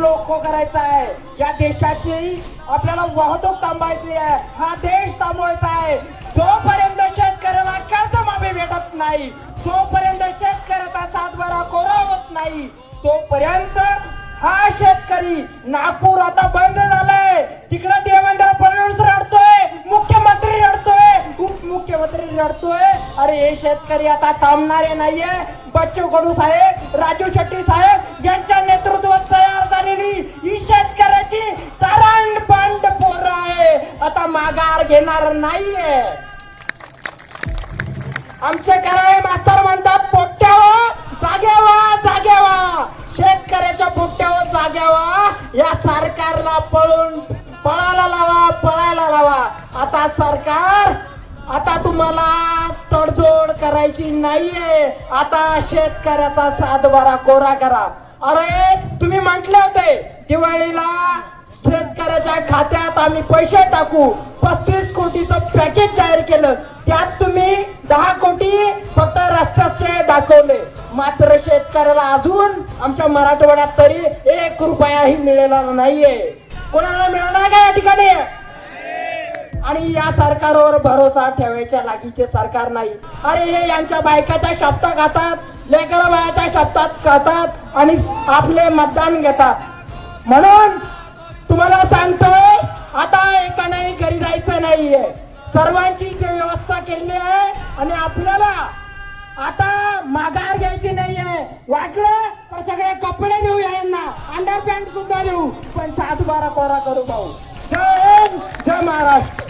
करायचा आहे या देशाची आपल्याला वाहतूक थांबायची आहे. हा देश थांबवायचा आहे. जोपर्यंत शेतकऱ्याला कर्जमाफी भेटत नाही जोपर्यंत शेतकऱ्याचा सातबारा कोरा होत नाही तोपर्यंत हा शेतकरी नागपूर आता बंद झालाय. तिकडे देवेंद्र फडणवीस रडतोय मुख्यमंत्री रडतोय उपमुख्यमंत्री रडतोय. अरे हे शेतकरी आता थांबणारे नाहीये. बच्चू कडू साहेब राजू शेट्टी साहेब माघार घेणार नाहीये. आमचे कराळे मास्तर म्हणतात पोट्यावर जागेवा जागेवा. शेतकऱ्याच्या पोट्यावर जागेवा. या सरकारला पळून पळायला लावा पळायला लावा. आता सरकार आता तुम्हाला तडजोड करायची नाहीये. आता शेतकऱ्याचा सातबारा कोरा करा. अरे तुम्ही म्हटले होते दिवाळीला शेतकऱ्या शेतकऱ्याच्या खात्यात आम्ही पैसे टाकू. पस्तीस कोटीचं पॅकेज जाहीर केलं. त्यात तुम्ही दहा कोटी फक्त रस्त्याचे दाखवले. मात्र शेतकऱ्याला अजून आमच्या मराठवाड्यात तरी एक रुपयाही मिळाला नाहीये. कोणाला मिळणार का या ठिकाणी? आणि या सरकारवर भरोसा ठेवायच्या लागीचे सरकार नाही. अरे हे यांच्या बायकाच्या शब्दात खातात लेकर बायाच्या शब्दात खातात आणि आपले मतदान घेतात. म्हणून तुम्हाला सांगतोय आता एका नाही घरी जायचं नाहीये. सर्वांची व्यवस्था केली आहे आणि आपल्याला आता माघार घ्यायची नाहीये. वाटलं तर सगळे कपडे देऊ यांना? अंडर पॅन्ट सुद्धा देऊ. पण सात बारा कोरा करू भाऊ. जय जय महाराष्ट्र.